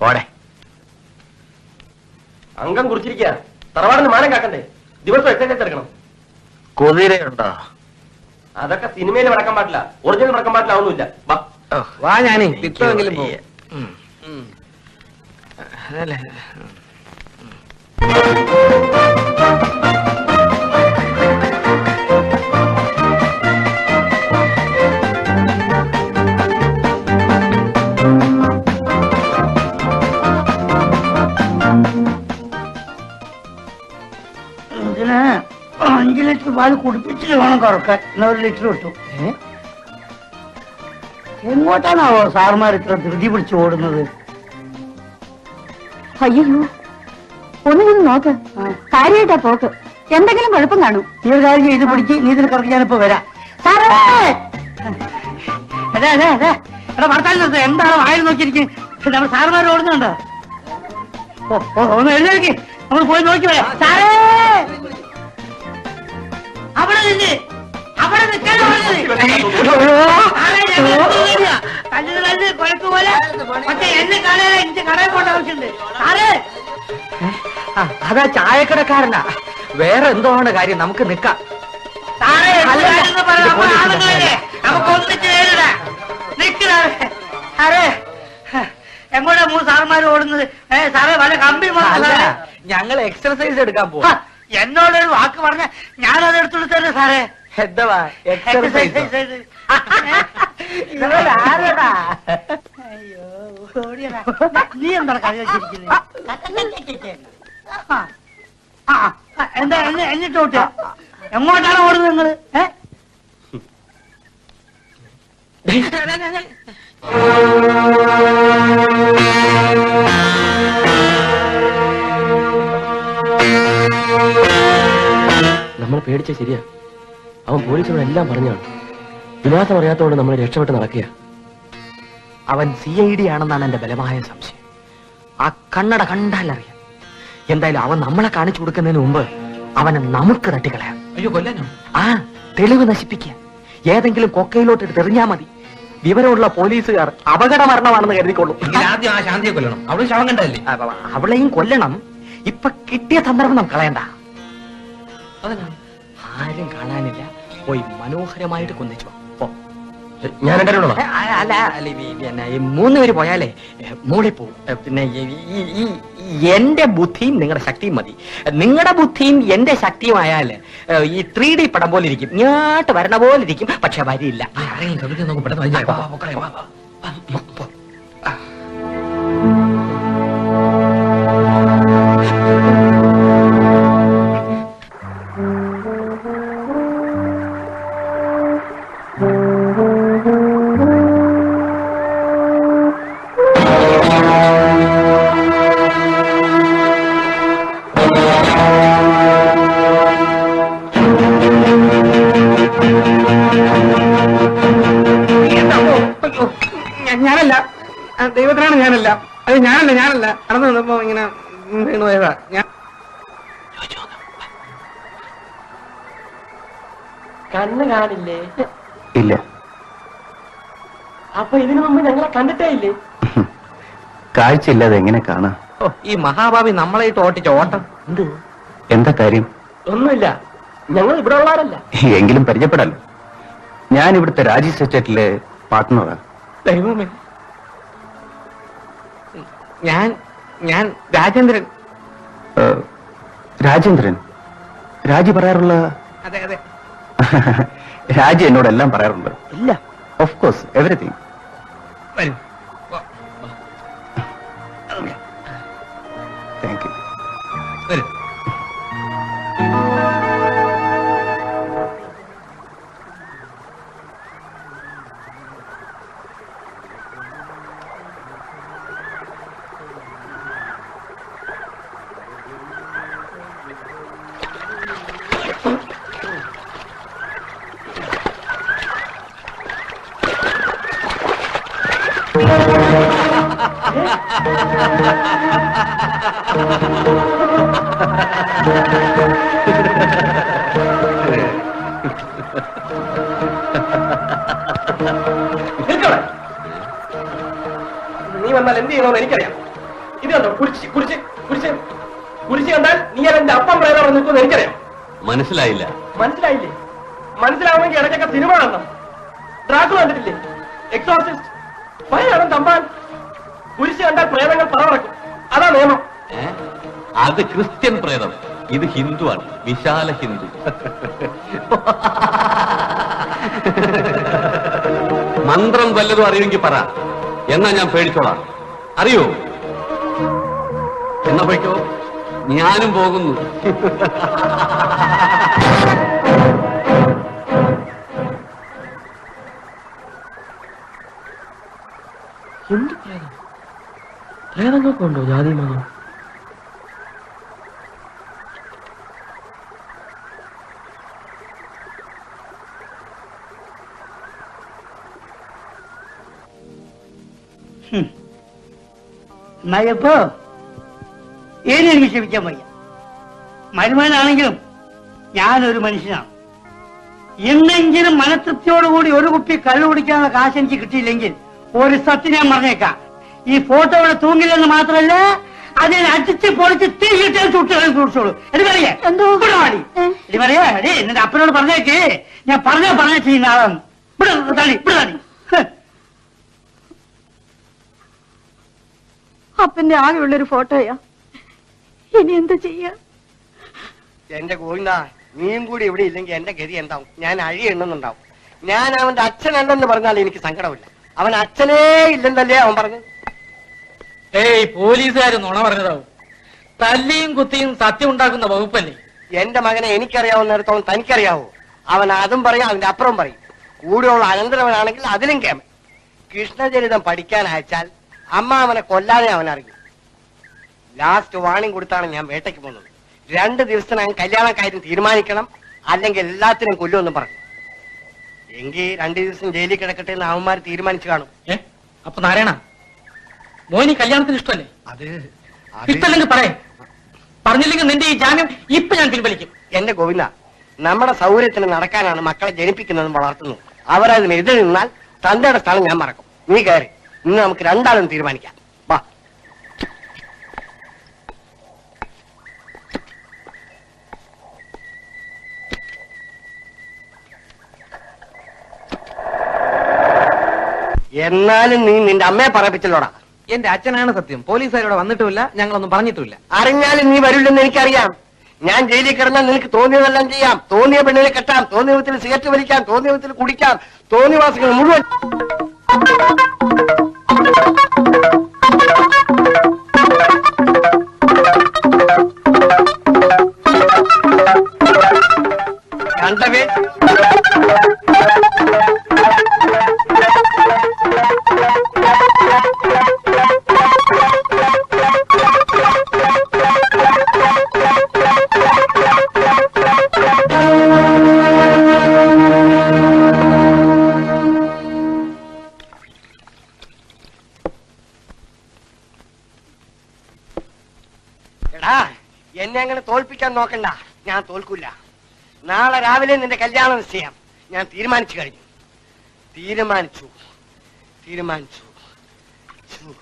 പോടെ അംഗം കുറിച്ചിരിക്കുക തറവാടിന് മാനം കാക്കണ്ടേ? ദിവസം എക്സസൈസ് എടുക്കണം. കുതിരയുണ്ടോ? അതൊക്കെ സിനിമയിൽ വടക്കാൻ പാടില്ല. ഒറിജിനൽ വടക്കാൻ പാടില്ല ഒന്നുമില്ല വാ. ഞാനേ തിത്തോങ്കിലും പാൽ കുടിപ്പിച്ചിട്ട് വേണം കുറയ്ക്കാൻ. എന്നാ ഒരു ലിറ്റർ കിട്ടും ഏ? എങ്ങോട്ടാണാവോ സാർമാർ ഇത്ര ധൃതി പിടിച്ച് ഓടുന്നത്? അയ്യോ ഒന്നും നോക്ക്. കാര്യമായിട്ടാ പോക്ക്. എന്തെങ്കിലും കുഴപ്പം കാണും. ഈ ഒരു കാര്യം ചെയ്ത് പിടിച്ച് നീ ഇതിന് കറക്കി ഞാനിപ്പോ വരാം. സാറേ! അതെ അതെ എടാ. എടാ ഭർത്താവ് നിർത്ത്. എന്താണ് വായിൽ നോക്കിയിരിക്കും? നമ്മൾ സാറുമാർ ഓടുന്നുണ്ടോ? ഓ ഒന്ന് എഴുന്നേൽക്ക്. നമ്മൾ പോയി നോക്കി വരാം. സാറേ! നിന്ന് അവിടെ നിൽക്കാൻ എന്നെ കാണാൻ എനിക്ക് കടയിൽ പോകേണ്ട ആവശ്യമുണ്ട്. സാറേ. ആ, അതാ ചായക്കടക്കാരനാ. വേറെ എന്തോ ആണ് കാര്യം? നമുക്ക് നിക്കാം സാറേ നമ്മൾ ആണുങ്ങളല്ലേ? നമുക്ക് ഒന്നിച്ച് നേരിടാം. സാറേ. എങ്ങോട്ടാ മൂന്ന് സാറന്മാര് ഓടുന്നത്? ഏ സാറേ വല്ല കമ്പി ഞങ്ങൾ എക്സർസൈസ് എടുക്കാൻ പോവാ. എന്നോടൊരു വാക്ക് പറഞ്ഞ ഞാനത് എടുത്തു തരുന്നു സാറേ. എക്സർസൈസ്. അയ്യോ, ഓടിയടാ. നീ വെച്ചിരിക്കുന്നത് എന്താ എന്നെ- എന്നിട്ട് ഓട്ടുക എങ്ങോട്ടാണ് ഓടുന്നത് നിങ്ങൾ? ഏ? നമ്മൾ പേടിച്ച ശരിയാ. അവൻ പോലീസിനോട് എല്ലാം പറഞ്ഞാണ് വിലാസം അറിയാത്തതുകൊണ്ട് നമ്മൾ രക്ഷപ്പെട്ട് നടക്കുക അവൻ സി ഐ ഡി ആണെന്നാണ് എന്റെ ബലമായ സംശയം. ആ കണ്ണട കണ്ടാൽ അറിയാം. എന്തായാലും അവൻ നമ്മളെ കാണിച്ചു കൊടുക്കുന്നതിന് മുമ്പ് അവനെ നമുക്ക് തട്ടിക്കളയാം. അയ്യോ കൊല്ലാനോ? ആ തെളിവ് നശിപ്പിക്കുക. ഏതെങ്കിലും കൊക്കയിലോട്ട് എടുത്ത് എറിഞ്ഞാ മതി. വിവരമുള്ള പോലീസുകാർ അപകട മരണമാണെന്ന് കരുതിക്കൊള്ളും ആദ്യം ആ ശാന്തിയെ കൊല്ലണം. അവളെ ശവം കണ്ടല്ലേ അവളെയും കൊല്ലണം. ഇപ്പൊ കിട്ടിയ സന്ദർഭം നമുക്ക് കളയണ്ട. അതെന്നാ ആരും കാണാനില്ല. പോയി മനോഹരമായിട്ട് കൊന്നിച്ചു ഞാൻ അല്ല അല്ല, ഈ- ഈ- പിന്നെ ഈ മൂന്ന് പേര് പോയാലേ മോളി പോവും. പിന്നെ ഈ- എന്റെ ബുദ്ധിയും നിങ്ങളുടെ ശക്തിയും മതി. നിങ്ങളുടെ ബുദ്ധിയും എന്റെ ശക്തിയും ആയാൽ ഈ ത്രീ ഡി പടം പോലെ ഇരിക്കും. ഇങ്ങോട്ട് വരണ പോലെ ഇരിക്കും. പക്ഷെ വരില്ല. ഞാനല്ല. അത് ഞാനല്ല ഞാനല്ല. നടന്നു വന്നപ്പോ ഇങ്ങനെ വീണു പോയതാ. ഞാൻ കണ്ണ് കാണില്ലേ? ഇല്ല. അപ്പൊ ഇതിനു മുമ്പ് ഞങ്ങളെ കണ്ടിട്ടേ ഇല്ലേ? കാഴ്ചയില്ലാതെ എങ്ങനെ കാണാ? ഈ മഹാഭാവി നമ്മളെ ഇട്ട് ഓട്ടിച്ച ഓട്ടം. എന്ത്? എന്താ കാര്യം? ഒന്നുമില്ല. ഞങ്ങൾ ഇവിടെ ഉള്ളവരല്ല. എങ്കിലും പരിചയപ്പെടാലോ. ഞാൻ ഇവിടുത്തെ രാജീവ് സെച്ചറ്റിലെ പാർട്ട്ണറാണ് ദൈവമേ. ഞാൻ ഞാൻ രാജേന്ദ്രൻ. രാജേന്ദ്രൻ? രാജി പറയാറുള്ള അതെ അതെ. രാജി എന്നോട് എല്ലാം പറയാറുണ്ട്. ഇല്ല. ഓഫ് കോഴ്സ് എവറിഥിങ് വരൂ. നിൽക്കവിടെ വന്നാൽ എന്ത് ചെയ്യണമെന്ന് എനിക്കറിയാം. ഇത് കണ്ടോ? കുരിശ് കുരിശ് കുരിശ്. കുരിശ് കണ്ടാൽ നീ എന്റെ അപ്പം പ്രേതം നിൽക്കുമെന്ന് എനിക്കറിയാം. മനസ്സിലായില്ല. മനസ്സിലായില്ലേ? മനസ്സിലാവുമെങ്കിൽ ഇടയ്ക്കൊക്കെ സിനിമ കാണണം. ഡ്രാക്കു കണ്ടിട്ടില്ലേ? എക്സോസിസ്റ്റ് ഭയണം തമ്പാൻ. കുരിശ് കണ്ടാൽ പ്രേതങ്ങൾ പറവറക്കും. അതാ നിയമം. അത് ക്രിസ്ത്യൻ പ്രേതം. ഇത് ഹിന്ദുവാണ്. വിശാല ഹിന്ദു. മന്ത്രം വല്ലതും അറിയുമെങ്കിൽ പറ. എന്നാ ഞാൻ പേടിച്ചോളാം. അറിയോ? എന്നാ പോയിക്കോ? ഞാനും പോകുന്നു. എന്ത് പ്രേതം പ്രേതങ്ങൾക്കുണ്ടോ ജാതി മതം? എന്നായപ്പോ ഇനി എനിക്ക് വയ്യ. മരുമനാണെങ്കിലും ഞാനൊരു മനുഷ്യനാണ്. എന്നെങ്കിലും മനതൃപ്തിയോടുകൂടി ഒരു കുപ്പി കള്ളു കുടിക്കാനുള്ള കാശ് എനിക്ക് കിട്ടിയില്ലെങ്കിൽ ഒരു സത്യം ഞാൻ പറഞ്ഞേക്കാം. ഈ ഫോട്ടോ ഇവിടെ തൂങ്ങില്ലെന്ന് മാത്രമല്ല അതിൽ അടിച്ച് പൊളിച്ച് തീയിട്ട് ചുട്ട് കുടിച്ചോളൂ. എടി പറയേ എന്തോ? ഇവിടെ വാടി. പറയേ നിന്റെ അപ്പനോട് പറഞ്ഞേക്ക്. ഞാൻ പറഞ്ഞ പറഞ്ഞ ചെയ്യുന്ന ആളാണ് ഇവിടെ തള്ളി അപ്പന്റെ ആകെയുള്ളൊരു ഫോട്ടോയാ. ഇനി എന്താ ചെയ്യാ? എന്റെ ഗോവിന്ദ നീയും കൂടി ഇവിടെ ഇല്ലെങ്കിൽ എന്റെ ഗതി എന്താവും? ഞാൻ അഴി എണ്ണുന്നുണ്ടാവും. ഞാൻ അവന്റെ അച്ഛനല്ലെന്ന് പറഞ്ഞാൽ എനിക്ക് സങ്കടമില്ല. അവൻ അച്ഛനേ ഇല്ലെന്നല്ലേ അവൻ പറഞ്ഞു? ഏയ് പോലീസുകാർ നുണ പറഞ്ഞതാവും. തല്ലിയും കുത്തിയും സത്യം ഉണ്ടാക്കുന്ന വകുപ്പല്ലേ? എന്റെ മകനെ എനിക്കറിയാവുന്നിടത്തോളം തനിക്കറിയാവോ? അവൻ അതും പറയും അതിന്റെ അപ്പുറം പറയും. കൂടെയുള്ള അനന്തരവനാണെങ്കിൽ അതിലും കേമ കൃഷ്ണചരിതം പഠിക്കാൻ അയച്ചാൽ അമ്മ അവനെ കൊല്ലാതെ അവൻ അറിയും. ലാസ്റ്റ് വാണിംഗ് കൊടുത്താണ് ഞാൻ വേട്ടയ്ക്ക് പോകുന്നത്. രണ്ട് ദിവസത്തിനകം കല്യാണ കാര്യം തീരുമാനിക്കണം അല്ലെങ്കിൽ എല്ലാത്തിനും കൊല്ലുമെന്നും പറഞ്ഞു. എങ്കിൽ രണ്ടു ദിവസം ജയിലിൽ കിടക്കട്ടെ എന്ന് അവന്മാർ തീരുമാനിച്ചു കാണും. ഏ? അപ്പൊ നാരായണ മോനി കല്യാണത്തിന് ഇഷ്ടമല്ലേ? അത് ഇഷ്ടമല്ലെങ്കിൽ പറയേ. പറഞ്ഞില്ലെങ്കിൽ നിന്റെ ഈ ജാമ്യം ഇപ്പൊ ഞാൻ പിൻവലിക്കും. എന്റെ ഗോവിന്ദ നമ്മുടെ സൗകര്യത്തിന് നടക്കാനാണ് മക്കളെ ജനിപ്പിക്കുന്നതും വളർത്തുന്നത്. അവരതിന് എതിർ നിന്നാൽ തന്തയുടെ സ്ഥലം ഞാൻ മറക്കും. നീ കയറി. ഇന്ന് നമുക്ക് രണ്ടാളും തീരുമാനിക്കാം വാ എന്നാലും നീ നിന്റെ അമ്മയെ പറയിപ്പിച്ചല്ലോടാ. എന്റെ അച്ഛനാണ് സത്യം. പോലീസുകാരോട് വന്നിട്ടുമില്ല. ഞങ്ങളൊന്നും പറഞ്ഞിട്ടില്ല അറിഞ്ഞാലും നീ വരില്ലെന്ന് എനിക്കറിയാം. ഞാൻ ജയിലിൽ കിടന്നാൽ നിനക്ക് തോന്നിയതെല്ലാം ചെയ്യാം. തോന്നിയ പെണ്ണിനെ കെട്ടാം. തോന്നിയ വിധത്തിൽ സിഗരറ്റ് വലിക്കാം. തോന്നിയ വിധത്തിൽ കുടിക്കാം. തോന്നിയ വാസങ്ങൾ മുഴുവൻ എടാ എന്നെ അങ്ങനെ തോൽപ്പിക്കാൻ നോക്കണ്ട. ഞാൻ തോൽക്കൂല. നാളെ രാവിലെ നിന്റെ കല്യാണം നിശ്ചയം. ഞാൻ തീരുമാനിച്ചു കഴിഞ്ഞു. തീരുമാനിച്ചു. തീരുമാനിച്ചു.